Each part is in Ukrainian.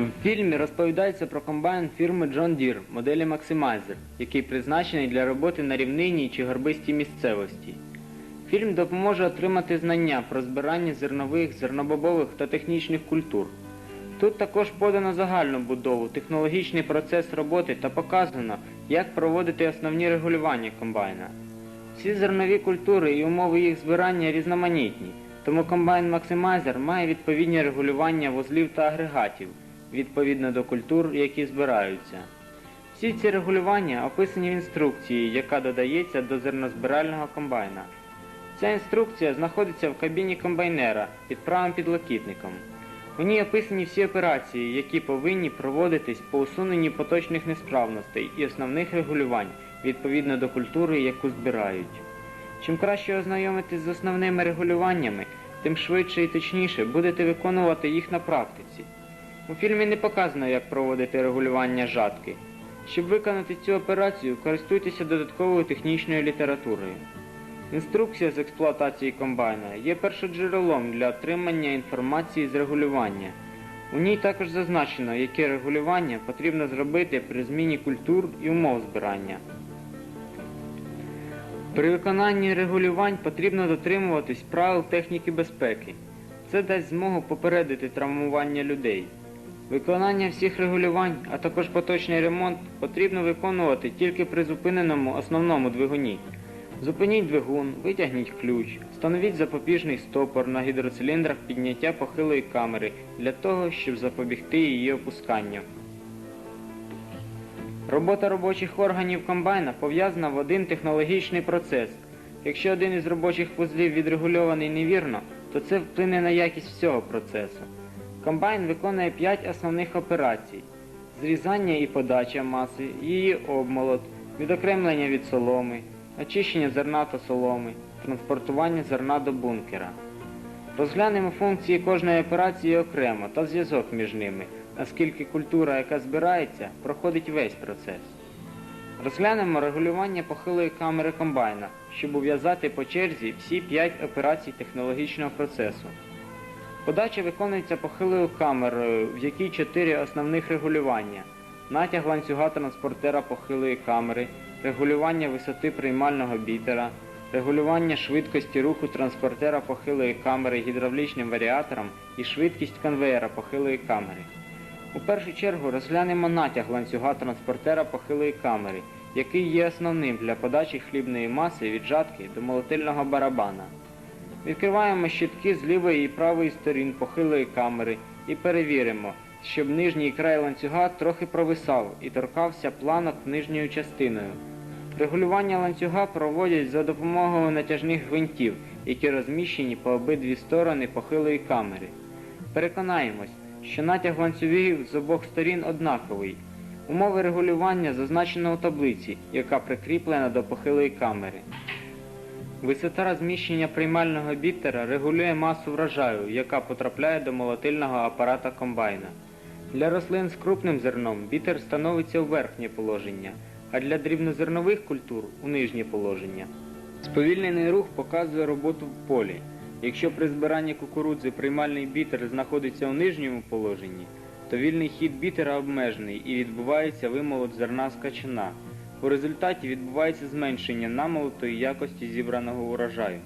В фільмі розповідається про комбайн фірми John Deere моделі Maximizer, який призначений для роботи на рівнині чи горбистій місцевості. Фільм допоможе отримати знання про збирання зернових, зернобобових та технічних культур. Тут також подано загальну будову, технологічний процес роботи та показано, як проводити основні регулювання комбайна. Всі зернові культури і умови їх збирання різноманітні, тому комбайн Maximizer має відповідні регулювання вузлів та агрегатів відповідно до культур, які збираються. Всі ці регулювання описані в інструкції, яка додається до зернозбирального комбайна. Ця інструкція знаходиться в кабіні комбайнера під правим підлокітником. У ній описані всі операції, які повинні проводитись по усуненню поточних несправностей і основних регулювань відповідно до культури, яку збирають. Чим краще ознайомитись з основними регулюваннями, тим швидше і точніше будете виконувати їх на практиці. У фільмі не показано, як проводити регулювання жатки. Щоб виконати цю операцію, користуйтеся додатковою технічною літературою. Інструкція з експлуатації комбайна є першоджерелом для отримання інформації з регулювання. У ній також зазначено, яке регулювання потрібно зробити при зміні культур і умов збирання. При виконанні регулювань потрібно дотримуватись правил техніки безпеки. Це дасть змогу попередити травмування людей. Виконання всіх регулювань, а також поточний ремонт потрібно виконувати тільки при зупиненому основному двигуні. Зупиніть двигун, витягніть ключ, встановіть запобіжний стопор на гідроциліндрах підняття похилої камери для того, щоб запобігти її опусканню. Робота робочих органів комбайна пов'язана в один технологічний процес. Якщо один із робочих вузлів відрегульований невірно, то це вплине на якість всього процесу. Комбайн виконує 5 основних операцій: зрізання і подача маси, її обмолот, відокремлення від соломи, очищення зерна та соломи, транспортування зерна до бункера. Розглянемо функції кожної операції окремо та зв'язок між ними, оскільки культура, яка збирається, проходить весь процес. Розглянемо регулювання похилої камери комбайна, щоб ув'язати по черзі всі 5 операцій технологічного процесу. Подача виконується похилою камерою, в якій 4 основних регулювання: натяг ланцюга транспортера похилої камери, регулювання висоти приймального бітера, регулювання швидкості руху транспортера похилої камери гідравлічним варіатором і швидкість конвеєра похилої камери. У першу чергу розглянемо натяг ланцюга транспортера похилої камери, який є основним для подачі хлібної маси від жатки до молотильного барабана. Відкриваємо щитки з лівої і правої сторін похилої камери і перевіримо, щоб нижній край ланцюга трохи провисав і торкався планок нижньою частиною. Регулювання ланцюга проводять за допомогою натяжних гвинтів, які розміщені по обидві сторони похилої камери. Переконаємось, що натяг ланцюгів з обох сторін однаковий. Умови регулювання зазначено у таблиці, яка прикріплена до похилої камери. Висота розміщення приймального бітера регулює масу врожаю, яка потрапляє до молотильного апарата комбайна. Для рослин з крупним зерном бітер становиться у верхнє положення, а для дрібнозернових культур у нижнє положення. Сповільнений рух показує роботу в полі. Якщо при збиранні кукурудзи приймальний бітер знаходиться у нижньому положенні, то вільний хід бітера обмежений і відбувається вимолот зерна з качана. У результаті відбувається зменшення намолоту і якості зібраного урожаю.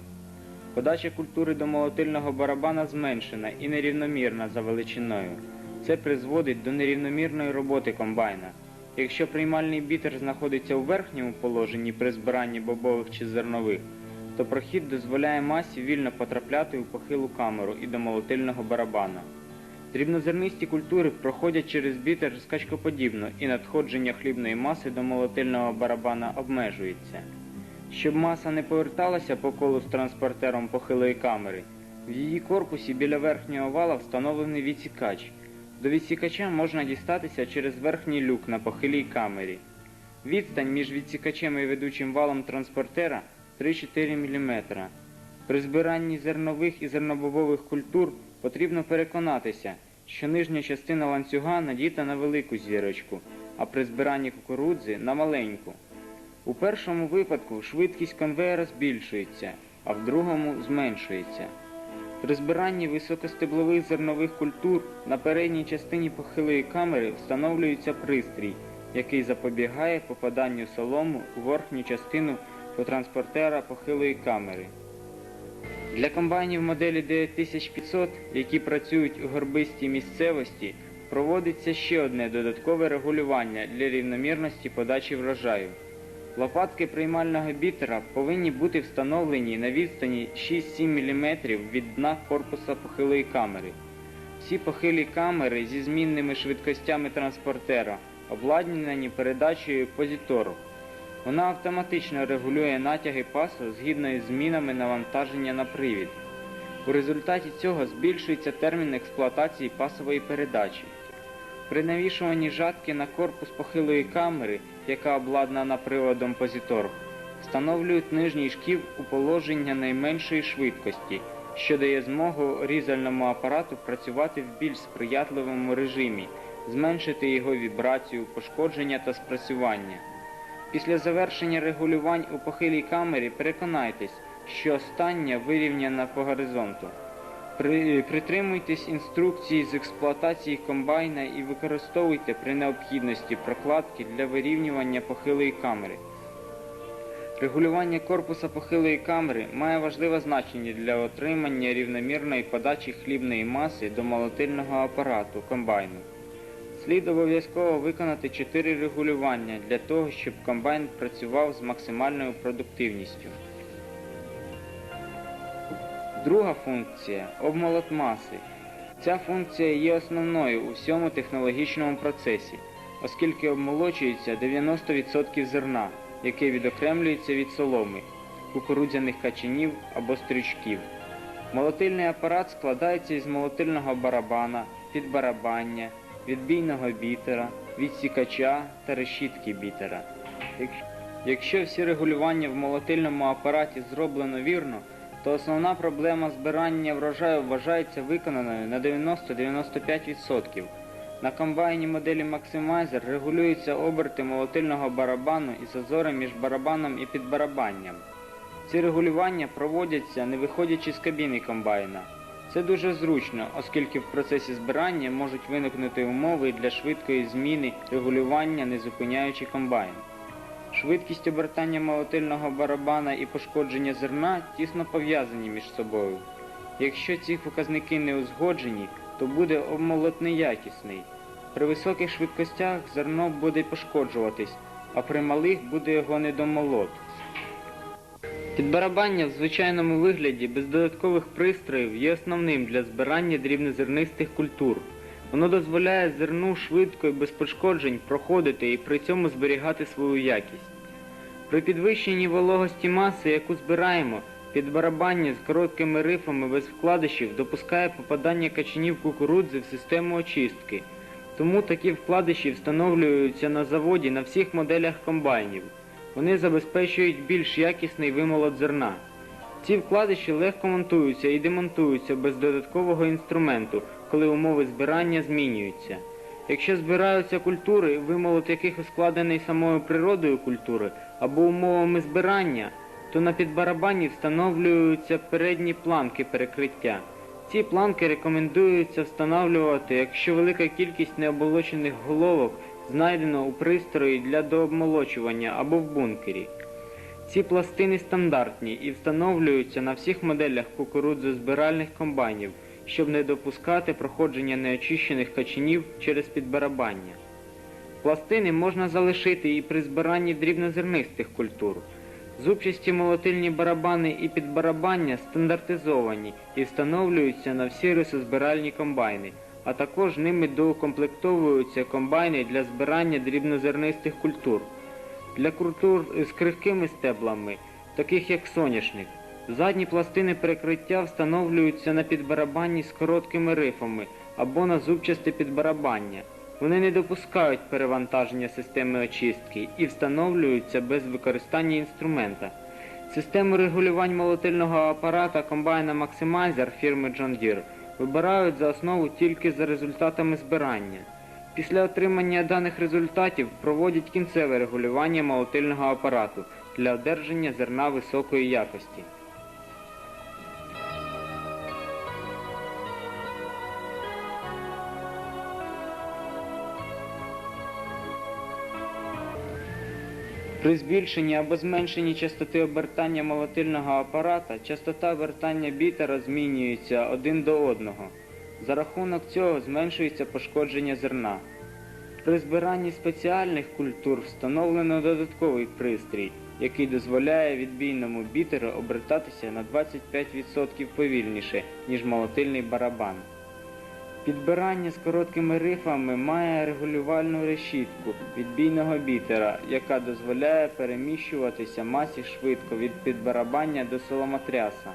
Подача культури до молотильного барабана зменшена і нерівномірна за величиною. Це призводить до нерівномірної роботи комбайна. Якщо приймальний бітер знаходиться у верхньому положенні при збиранні бобових чи зернових, то прохід дозволяє масі вільно потрапляти у похилу камеру і до молотильного барабана. Дрібнозернисті культури проходять через бітер скачкоподібно і надходження хлібної маси до молотильного барабана обмежується. Щоб маса не поверталася по колу з транспортером похилої камери, в її корпусі біля верхнього вала встановлений відсікач. До відсікача можна дістатися через верхній люк на похилій камері. Відстань між відсікачем і ведучим валом транспортера 3-4 мм. При збиранні зернових і зернобобових культур потрібно переконатися, що нижня частина ланцюга надіта на велику зірочку, а при збиранні кукурудзи на маленьку. У першому випадку швидкість конвеєра збільшується, а в другому зменшується. При збиранні високостеблових зернових культур на передній частині похилої камери встановлюється пристрій, який запобігає попаданню солому у верхню частину потранспортера похилої камери. Для комбайнів моделі 9500, які працюють у горбистій місцевості, проводиться ще одне додаткове регулювання для рівномірності подачі врожаю. Лопатки приймального бітера повинні бути встановлені на відстані 6-7 мм від дна корпуса похилої камери. Всі похилі камери зі змінними швидкостями транспортера обладнані передачею позітору. Вона автоматично регулює натяги пасу згідно із змінами навантаження на привід. У результаті цього збільшується термін експлуатації пасової передачі. При навішуванні жатки на корпус похилої камери, яка обладнана приводом позітор, встановлюють нижній шків у положення найменшої швидкості, що дає змогу різальному апарату працювати в більш сприятливому режимі, зменшити його вібрацію, пошкодження та спрацювання. Після завершення регулювань у похилій камері переконайтесь, що остання вирівняна по горизонту. При, притримуйтесь інструкції з експлуатації комбайна і використовуйте при необхідності прокладки для вирівнювання похилої камери. Регулювання корпуса похилої камери має важливе значення для отримання рівномірної подачі хлібної маси до молотильного апарату комбайну. Слід обов'язково виконати 4 регулювання для того, щоб комбайн працював з максимальною продуктивністю. Друга функція обмолот маси. Ця функція є основною у всьому технологічному процесі, оскільки обмолочується 90% зерна, яке відокремлюється від соломи, кукурудзяних качанів або стрючків. Молотильний апарат складається із молотильного барабана, підбарабання, відбійного бітера, відсікача та решітки бітера. Якщо- всі регулювання в молотильному апараті зроблено вірно, то основна проблема збирання врожаю вважається виконаною на 90-95%. На комбайні моделі Maximizer регулюються оберти молотильного барабану і зазори між барабаном і підбарабанням. Ці регулювання проводяться не виходячи з кабіни комбайна. Це дуже зручно, оскільки в процесі збирання можуть виникнути умови для швидкої зміни регулювання, не зупиняючи комбайн. Швидкість обертання молотильного барабана і пошкодження зерна тісно пов'язані між собою. Якщо ці показники не узгоджені, то буде обмолот неякісний. При високих швидкостях зерно буде пошкоджуватись, а при малих буде його недомолот. Підбарабання в звичайному вигляді без додаткових пристроїв є основним для збирання дрібнозернистих культур. Воно дозволяє зерну швидко і без пошкоджень проходити і при цьому зберігати свою якість. При підвищенні вологості маси, яку збираємо, підбарабання з короткими рифами без вкладишів допускає попадання качанів кукурудзи в систему очистки. Тому такі вкладиші встановлюються на заводі на всіх моделях комбайнів. Вони забезпечують більш якісний вимолот зерна. Ці вкладиші легко монтуються і демонтуються без додаткового інструменту, коли умови збирання змінюються. Якщо збираються культури, вимолот яких ускладений самою природою культури або умовами збирання, то на підбарабані встановлюються передні планки перекриття. Ці планки рекомендується встановлювати, якщо велика кількість необолочених головок знайдено у пристрої для дообмолочування або в бункері. Ці пластини стандартні і встановлюються на всіх моделях кукурудзозбиральних комбайнів, щоб не допускати проходження неочищених качанів через підбарабання. Пластини можна залишити і при збиранні дрібнозернистих культур. Зубчасті молотильні барабани і підбарабання стандартизовані і встановлюються на всі рисозбиральні комбайни, а також ними доукомплектовуються комбайни для збирання дрібнозернистих культур. Для культур з крихкими стеблами, таких як соняшник, задні пластини перекриття встановлюються на підбарабанні з короткими рифами або на зубчасте підбарабання. Вони не допускають перевантаження системи очистки і встановлюються без використання інструмента. Систему регулювань молотильного апарата комбайна Maximizer фірми John Deere вибирають за основу тільки за результатами збирання. Після отримання даних результатів проводять кінцеве регулювання молотильного апарату для одержання зерна високої якості. При збільшенні або зменшенні частоти обертання молотильного апарата частота обертання бітера змінюється один до одного. За рахунок цього зменшується пошкодження зерна. При збиранні спеціальних культур встановлено додатковий пристрій, який дозволяє відбійному бітеру обертатися на 25% повільніше, ніж молотильний барабан. Підбирання з короткими рифами має регулювальну решітку відбійного бітера, яка дозволяє переміщуватися масі швидко від підбарабання до соломотряса.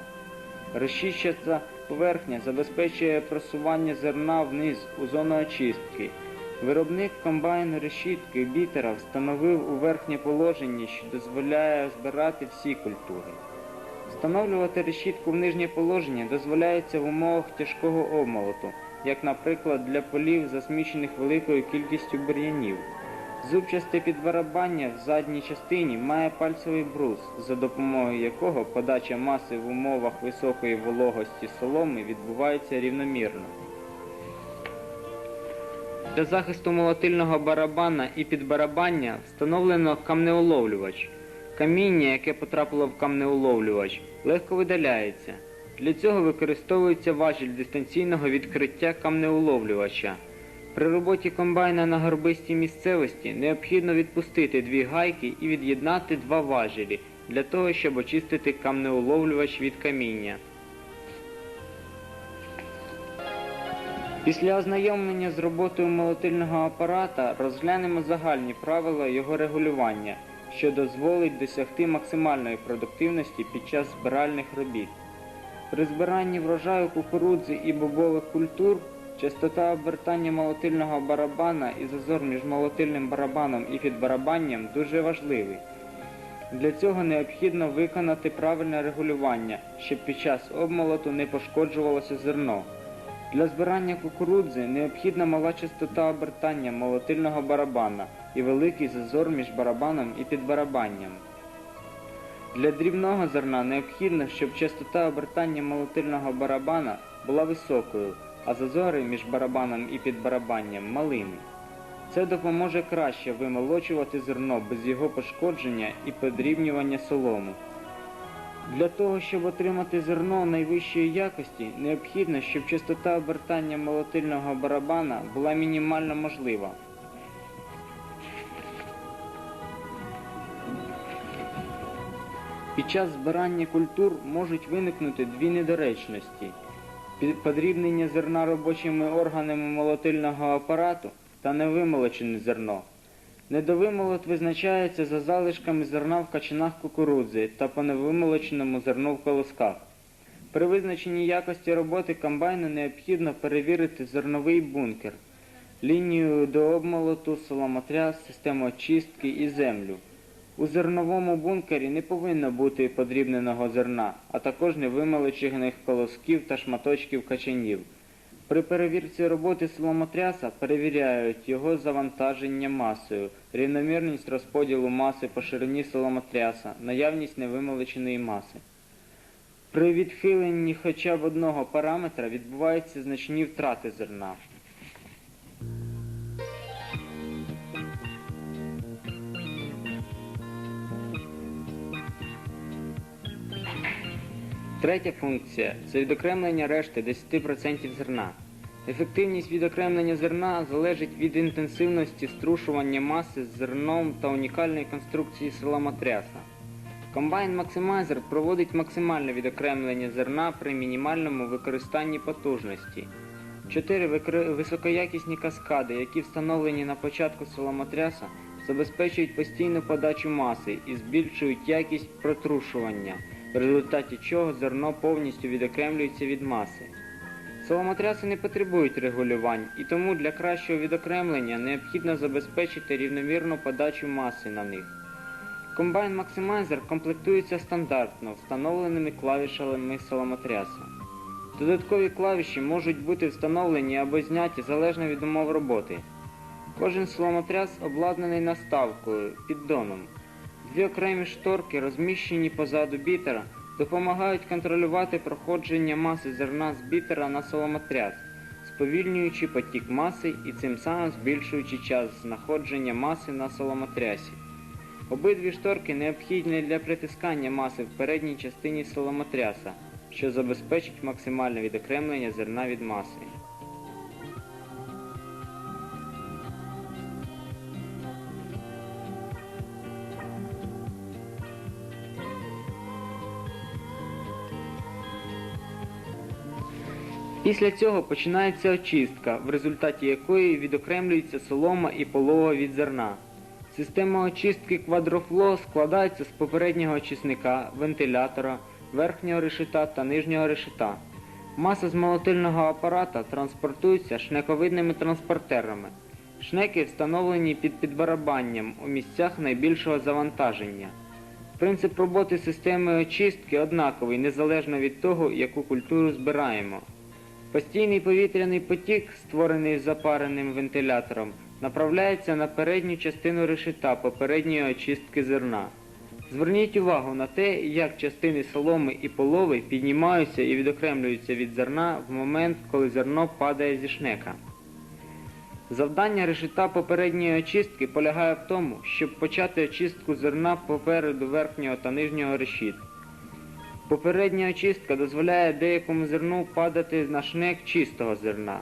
Розчищата поверхня забезпечує просування зерна вниз у зону очистки. Виробник комбайну решітки бітера встановив у верхнє положення, що дозволяє збирати всі культури. Встановлювати решітку в нижнє положення дозволяється в умовах тяжкого обмолоту, як, наприклад, для полів, засмічених великою кількістю бур'янів. Зубчасте підбарабання в задній частині має пальцевий брус, за допомогою якого подача маси в умовах високої вологості соломи відбувається рівномірно. Для захисту молотильного барабана і підбарабання встановлено камнеуловлювач. Каміння, яке потрапило в камнеуловлювач, легко видаляється. Для цього використовується важіль дистанційного відкриття камнеуловлювача. При роботі комбайна на горбистій місцевості необхідно відпустити дві гайки і від'єднати два важелі для того, щоб очистити камнеуловлювач від каміння. Після ознайомлення з роботою молотильного апарата розглянемо загальні правила його регулювання, що дозволить досягти максимальної продуктивності під час збиральних робіт. При збиранні врожаю кукурудзи і бобових культур частота обертання молотильного барабана і зазор між молотильним барабаном і підбарабанням дуже важливий. Для цього необхідно виконати правильне регулювання, щоб під час обмолоту не пошкоджувалося зерно. Для збирання кукурудзи необхідна мала частота обертання молотильного барабана і великий зазор між барабаном і підбарабанням. Для дрібного зерна необхідно, щоб частота обертання молотильного барабана була високою, а зазори між барабаном і підбарабанням малими. Це допоможе краще вимолочувати зерно без його пошкодження і подрібнювання солому. Для того, щоб отримати зерно найвищої якості, необхідно, щоб частота обертання молотильного барабана була мінімально можлива. Під час збирання культур можуть виникнути дві недоречності: подрібнення зерна робочими органами молотильного апарату та невимолочене зерно. Недовимолот визначається за залишками зерна в качанах кукурудзи та по невимолоченому зерну в колосках. При визначенні якості роботи комбайну необхідно перевірити зерновий бункер, лінію до обмолоту, соломотряс, систему очистки і землю. У зерновому бункері не повинно бути подрібненого зерна, а також невимолочених колосків та шматочків качанів. При перевірці роботи соломотряса перевіряють його завантаження масою, рівномірність розподілу маси по ширині соломотряса, наявність невимолоченої маси. При відхиленні хоча б одного параметра відбуваються значні втрати зерна. Третя функція це відокремлення решти 10% зерна. Ефективність відокремлення зерна залежить від інтенсивності струшування маси з зерном та унікальної конструкції соломотряса. Комбайн Максимайзер проводить максимальне відокремлення зерна при мінімальному використанні потужності. Чотири високоякісні каскади, які встановлені на початку соломотряса, забезпечують постійну подачу маси і збільшують якість протрушування, в результаті чого зерно повністю відокремлюється від маси. Соломотряси не потребують регулювань, і тому для кращого відокремлення необхідно забезпечити рівномірну подачу маси на них. Комбайн Максимайзер комплектується стандартно встановленими клавішами соломотряса. Додаткові клавіші можуть бути встановлені або зняті залежно від умов роботи. Кожен соломотряс обладнаний наставкою, піддоном. Дві окремі шторки, розміщені позаду бітера, допомагають контролювати проходження маси зерна з бітера на соломотряс, сповільнюючи потік маси і цим самим збільшуючи час знаходження маси на соломотрясі. Обидві шторки необхідні для притискання маси в передній частині соломотряса, що забезпечить максимальне відокремлення зерна від маси. Після цього починається очистка, в результаті якої відокремлюється солома і полова від зерна. Система очистки квадрофло складається з попереднього очисника, вентилятора, верхнього решета та нижнього решета. Маса з молотильного апарата транспортується шнековидними транспортерами. Шнеки встановлені під підбарабанням у місцях найбільшого завантаження. Принцип роботи системи очистки однаковий незалежно від того, яку культуру збираємо. Постійний повітряний потік, створений запареним вентилятором, направляється на передню частину решета попередньої очистки зерна. Зверніть увагу на те, як частини соломи і полови піднімаються і відокремлюються від зерна в момент, коли зерно падає зі шнека. Завдання решета попередньої очистки полягає в тому, щоб почати очистку зерна попереду верхнього та нижнього решіт. Попередня очистка дозволяє деякому зерну падати на шнек чистого зерна.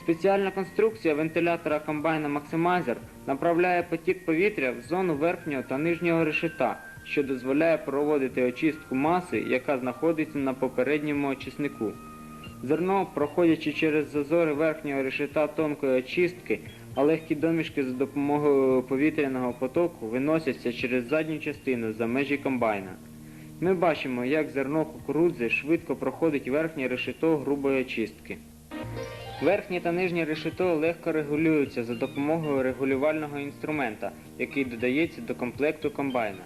Спеціальна конструкція вентилятора комбайна Maximizer направляє потік повітря в зону верхнього та нижнього решета, що дозволяє проводити очистку маси, яка знаходиться на попередньому очиснику. Зерно, проходячи через зазори верхнього решета тонкої очистки, а легкі домішки за допомогою повітряного потоку виносяться через задню частину за межі комбайна. Ми бачимо, як зерно кукурудзи швидко проходить верхнє решето грубої очистки. Верхнє та нижнє решето легко регулюються за допомогою регулювального інструмента, який додається до комплекту комбайна.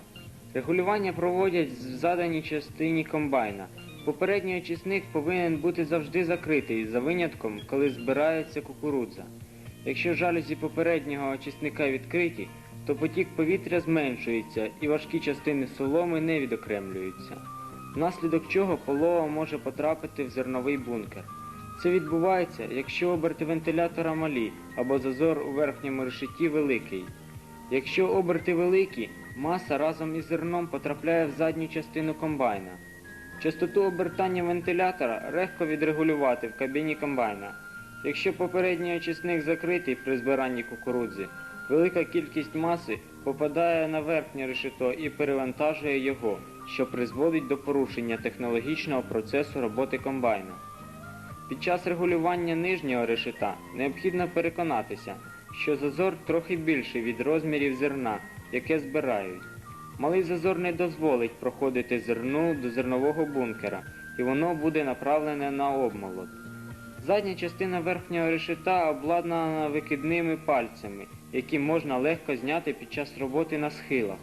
Регулювання проводять в заданій частині комбайна. Попередній очисник повинен бути завжди закритий, за винятком, коли збирається кукурудза. Якщо жалюзі попереднього очисника відкриті, то потік повітря зменшується і важкі частини соломи не відокремлюються, внаслідок чого полова може потрапити в зерновий бункер. Це відбувається, якщо оберти вентилятора малі або зазор у верхньому решеті великий. Якщо оберти великі, маса разом із зерном потрапляє в задню частину комбайна. Частоту обертання вентилятора легко відрегулювати в кабіні комбайна. Якщо попередній очисник закритий при збиранні кукурудзи, велика кількість маси попадає на верхнє решето і перевантажує його, що призводить до порушення технологічного процесу роботи комбайна. Під час регулювання нижнього решета необхідно переконатися, що зазор трохи більший від розмірів зерна, яке збирають. Малий зазор не дозволить проходити зерну до зернового бункера, і воно буде направлене на обмолот. Задня частина верхнього решета обладнана викидними пальцями, які можна легко зняти під час роботи на схилах.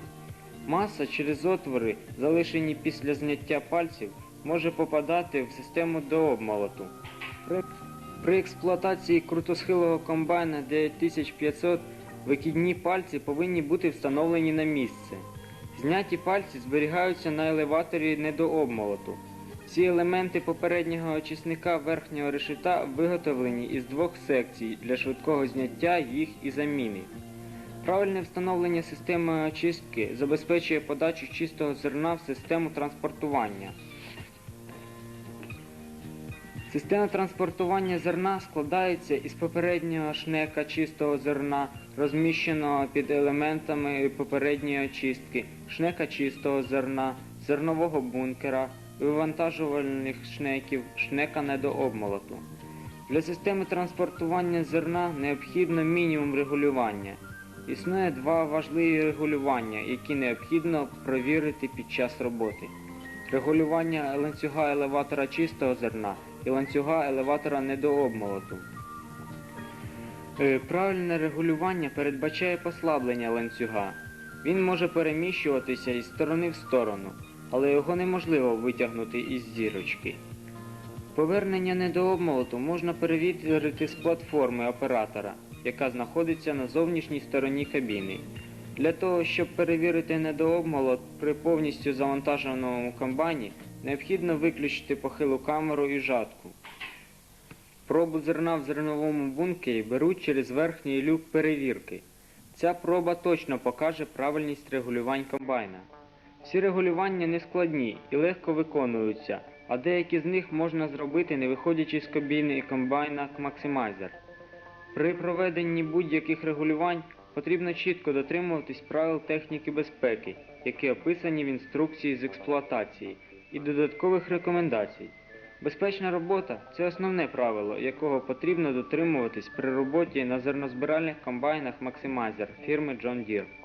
Маса через отвори, залишені після зняття пальців, може попадати в систему до обмолоту. При, експлуатації крутосхилого комбайна 9500 викидні пальці повинні бути встановлені на місце. Зняті пальці зберігаються на елеваторі недообмолоту. Ці елементи попереднього очисника верхнього решета виготовлені із двох секцій для швидкого зняття їх і заміни. Правильне встановлення системи очистки забезпечує подачу чистого зерна в систему транспортування. Система транспортування зерна складається із попереднього шнека чистого зерна, розміщеного під елементами попередньої очистки, шнека чистого зерна, зернового бункера, вивантажувальних шнеків, шнека недообмолоту. Для системи транспортування зерна необхідно мінімум регулювання. Існує два важливі регулювання, які необхідно провірити під час роботи. Регулювання ланцюга елеватора чистого зерна і ланцюга елеватора недообмолоту. Е, Правильне регулювання передбачає послаблення ланцюга. Він може переміщуватися із сторони в сторону, але його неможливо витягнути із зірочки. Повернення недообмолоту можна перевірити з платформи оператора, яка знаходиться на зовнішній стороні кабіни. Для того, щоб перевірити недообмолот при повністю завантаженому комбайні, необхідно виключити похилу камеру і жатку. Пробу зерна в зерновому бункері беруть через верхній люк перевірки. Ця проба точно покаже правильність регулювань комбайна. Всі регулювання не складні і легко виконуються, а деякі з них можна зробити не виходячи з кабіни комбайна Maximizer. При проведенні будь-яких регулювань потрібно чітко дотримуватись правил техніки безпеки, які описані в інструкції з експлуатації, і додаткових рекомендацій. Безпечна робота це основне правило, якого потрібно дотримуватись при роботі на зернозбиральних комбайнах Maximizer фірми John Deere.